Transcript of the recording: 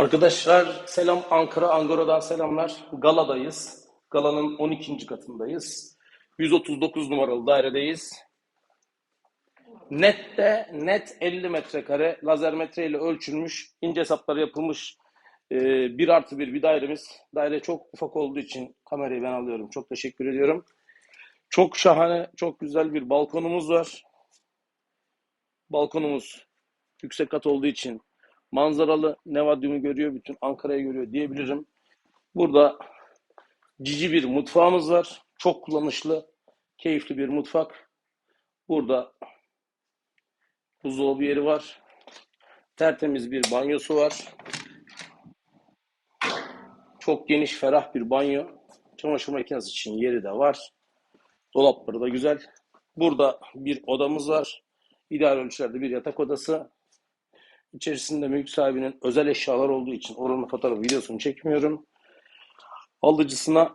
Arkadaşlar selam Ankara, Angora'dan selamlar. Gala'dayız. Gala'nın 12. katındayız. 139 numaralı dairedeyiz. Nette net 50 metrekare lazer metre ile ölçülmüş, ince hesapları yapılmış e, 1 artı 1 bir dairemiz. Daire çok ufak olduğu için kamerayı ben alıyorum. Çok teşekkür ediyorum. Çok şahane, çok güzel bir balkonumuz var. Balkonumuz yüksek kat olduğu için manzaralı Nevadyum'u görüyor, bütün Ankara'yı görüyor diyebilirim. Burada cici bir mutfağımız var. Çok kullanışlı, keyifli bir mutfak. Burada buzdolabı yeri var. Tertemiz bir banyosu var. Çok geniş, ferah bir banyo. Çamaşır makinesi için yeri de var. Dolapları da güzel. Burada bir odamız var. İdeal ölçülerde bir yatak odası. İçerisinde mülk sahibinin özel eşyalar olduğu için oranın fotoğrafı videosunu çekmiyorum. Alıcısına